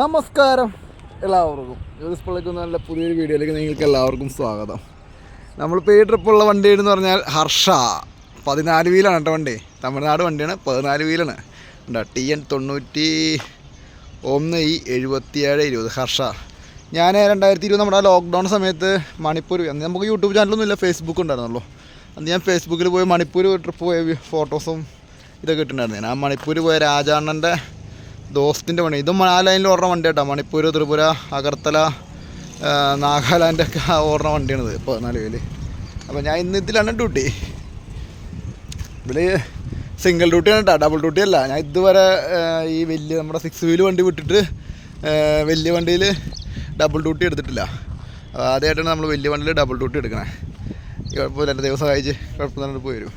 നമസ്കാരം. എല്ലാവർക്കും. യൂസ്പിളേക്ക് നല്ല പുതിയൊരു വീഡിയോയിലേക്ക് നിങ്ങൾക്ക് എല്ലാവർക്കും സ്വാഗതം. നമ്മളിപ്പോൾ ഈ ട്രിപ്പുള്ള വണ്ടി എന്ന് പറഞ്ഞാൽ ഹർഷ. പതിനാല് വീലാണ് കേട്ടോ വണ്ടി. തമിഴ്നാട് വണ്ടിയാണ് പതിനാല് വീലാണ്. ഉണ്ടോ ടി എൻ തൊണ്ണൂറ്റി ഒന്ന് ഈ എഴുപത്തിയേഴ് ഇരുപത്. ഹർഷ. ഞാൻ രണ്ടായിരത്തി ഇരുപത് നമ്മുടെ ലോക്ക്ഡൗൺ സമയത്ത് മണിപ്പൂർ അന്ന് നമുക്ക് യൂട്യൂബ് ചാനലൊന്നും ഇല്ല ഫേസ്ബുക്ക് ഉണ്ടായിരുന്നുള്ളൂ. അന്ന് ഞാൻ ഫേസ്ബുക്കിൽ പോയി മണിപ്പൂർ ട്രിപ്പ് പോയ ഫോട്ടോസും ഇതൊക്കെ ഇട്ടിട്ടുണ്ടായിരുന്നു. ഞാൻ ആ മണിപ്പൂർ പോയ രാജാണ്ണന്റെ ദോസ്തിന്റെ പണി. ഇതും ആ ലൈനിൽ ഓടുന്ന വണ്ടി കേട്ടോ മണിപ്പൂർ ത്രിപുര അഗർത്തല നാഗാലാൻഡൊക്കെ നാഗാലാൻഡ് ഒക്കെ ഓടുന്ന വണ്ടിയാണിത്. പതിനാല് നിലവിൽ അപ്പോൾ ഞാൻ ഇന്ന് ഇതിലാണ് ഡ്യൂട്ടി ഇതിൽ സിംഗിൾ ഡ്യൂട്ടിയാണ് കേട്ടോ ഡബിൾ ഡ്യൂട്ടി അല്ല. ഞാൻ ഇതുവരെ ഈ വലിയ നമ്മുടെ സിക്സ് വീൽ വണ്ടി വിട്ടിട്ട് വലിയ വണ്ടിയിൽ ഡബിൾ ഡ്യൂട്ടി എടുത്തിട്ടില്ല. ആദ്യമായിട്ടാണ് നമ്മൾ വലിയ വണ്ടിയിൽ ഡബിൾ ഡ്യൂട്ടി എടുക്കണേ. കുഴപ്പമില്ല. എന്റെ ദിവസം കഴിച്ച് കുഴപ്പമില്ലാണ്ട് പോയി വരും.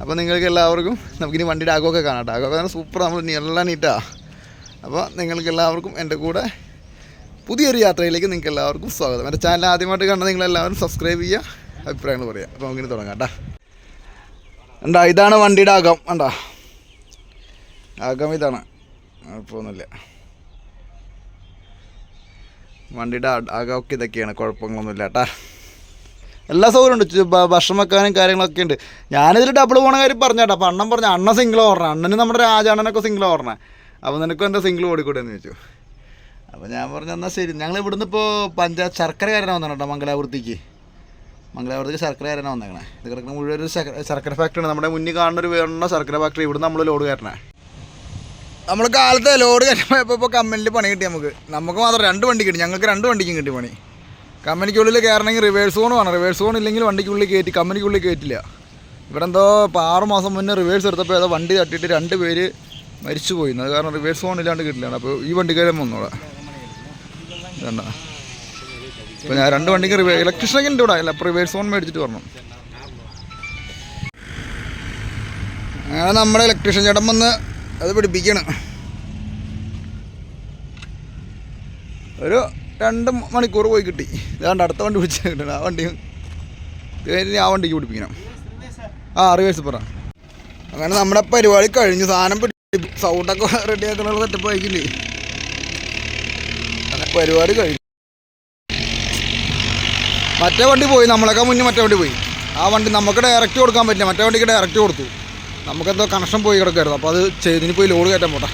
അപ്പോൾ നിങ്ങൾക്ക് എല്ലാവർക്കും നമുക്കിനി വണ്ടിയുടെ ആഗമൊക്കെ കാണാം ആഗമൊക്കെ സൂപ്പർ നമ്മൾ എല്ലാം നീറ്റാ അപ്പോൾ നിങ്ങൾക്ക് എല്ലാവർക്കും എന്റെ കൂടെ പുതിയൊരു യാത്രയിലേക്ക് നിങ്ങൾക്ക് എല്ലാവർക്കും സ്വാഗതം. എന്റെ ചാനൽ ആദ്യമായിട്ട് കണ്ട നിങ്ങളെല്ലാവരും സബ്സ്ക്രൈബ് ചെയ്യുക അഭിപ്രായങ്ങൾ പറയുക. അപ്പോൾ നമുക്കിനി തുടങ്ങാം കേട്ടോ. ഉണ്ടാ ഇതാണ് വണ്ടിയുടെ അകം. കണ്ടാ? അകം ഇതാണ്. കുഴപ്പമൊന്നുമില്ല. വണ്ടിയുടെ അകമൊക്കെ ഇതൊക്കെയാണ്. കുഴപ്പങ്ങളൊന്നുമില്ല കേട്ടാ. എല്ലാ സൗകര്യം ഉണ്ട്. ചു- ഭക്ഷണം വെക്കാനും കാര്യങ്ങളൊക്കെ ഉണ്ട്. ഞാനിതിൽ ഡബിൾ പോണ കാര്യം പറഞ്ഞേട്ടാ അപ്പം അണ്ണൻ പറഞ്ഞു അണ്ണൻ സിംഗിൾ ഓർണ അണ്ണന് നമ്മുടെ രാജാണ്ണനൊക്കെ സിംഗിൾ ഓടണേ. അപ്പോൾ നിനക്കും എന്റെ സിംഗിൾ ഓടിക്കൂടെ എന്ന് ചോദിച്ചു. അപ്പോൾ ഞാൻ പറഞ്ഞു എന്നാൽ ശരി. ഞങ്ങൾ ഇവിടുന്ന് ഇപ്പോൾ പഞ്ചായത്ത് ശർക്കര കാരനാണ് വന്നത് കേട്ടോ മംഗലാപുരത്തേക്ക്. മംഗലാപുരത്തേക്ക് ശർക്കര കാരനാണ് വന്നേക്കണേ. ഇത് കിടക്കുന്ന മുഴുവൻ ഒരു ശർക്കര- ഫാക്ടറിയാണ് നമ്മുടെ മുന്നിൽ കാണുന്ന ഒരു വേണ്ട ശർക്കര ഫാക്ടറി ഇവിടുന്ന് നമ്മൾ ലോഡ് കയറണേ നമ്മൾ കാലത്ത് ലോഡ് കയറ്റുമ്പോൾ ഇപ്പോൾ കമ്പനിയിൽ പണി കിട്ടി നമുക്ക്. നമുക്ക് മാത്രം രണ്ട് വണ്ടി കിട്ടി. ഞങ്ങൾക്ക് രണ്ട് വണ്ടിക്കും കിട്ടി പണി. കമ്പനിക്കുള്ളിൽ കയറണമെങ്കിൽ റിവേഴ്സ് സോൺ വേണം. റിവേഴ്സ് സോൺ ഇല്ലെങ്കിൽ വണ്ടിക്കുള്ളിൽ കയറ്റി കമ്പനിക്കുള്ളിൽ കയറ്റില്ല. ഇവിടെ എന്തോ ഇപ്പോൾ ആറ് മാസം മുന്നേ റിവേഴ്സ് എടുത്തപ്പോൾ ഏതോ വണ്ടി തട്ടിയിട്ട് രണ്ട് പേര് മരിച്ചു പോയി അത് കാരണം റിവേഴ്സ് ഫോൺ ഇല്ലാണ്ട് കിട്ടില്ല അപ്പോൾ ഈ വണ്ടിക്കാരൻ വന്നോളാം വേണ്ട അപ്പോൾ ഞാൻ രണ്ട് വണ്ടിക്ക് റിവേ ഇലക്ട്രീഷ്യനൊക്കെ ഉണ്ട് ഇവിടെ അല്ല അപ്പോൾ റിവേഴ്സ് ഫോൺ മേടിച്ചിട്ട് വരണം. അങ്ങനെ നമ്മുടെ ഇലക്ട്രീഷ്യൻ ചേട്ടൻ വന്ന് അത് പിടിപ്പിക്കണം. ഒരു രണ്ട് മണിക്കൂർ പോയി കിട്ടി. ഇതാണ്ട് അടുത്ത വണ്ടി പിടിച്ച് കിട്ടണം ആ വണ്ടി കഴിഞ്ഞ് ആ വണ്ടിക്ക് പിടിപ്പിക്കണം. ആ റിവേഴ്സ് പറ. അങ്ങനെ നമ്മുടെ പരിപാടി കഴിഞ്ഞു. സാധനം സൗണ്ടൊക്കെ റെഡി ആക്കാനുള്ള സെറ്റപ്പ് ആയിക്കില്ലേ പരിപാടി കഴിഞ്ഞു. മറ്റേ വണ്ടി പോയി നമ്മളൊക്കെ മുന്നേ മറ്റേ വണ്ടി പോയി. ആ വണ്ടി നമുക്ക് ഡയറക്റ്റ് കൊടുക്കാൻ പറ്റില്ല. മറ്റേ വണ്ടിക്ക് ഡയറക്റ്റ് കൊടുത്തു. നമുക്കെന്തോ കണക്ഷൻ പോയി കിടക്കായിരുന്നു അപ്പോൾ അത് ചെയ്തിന് പോയി ലോഡ് കയറ്റാൻ പോട്ടെ.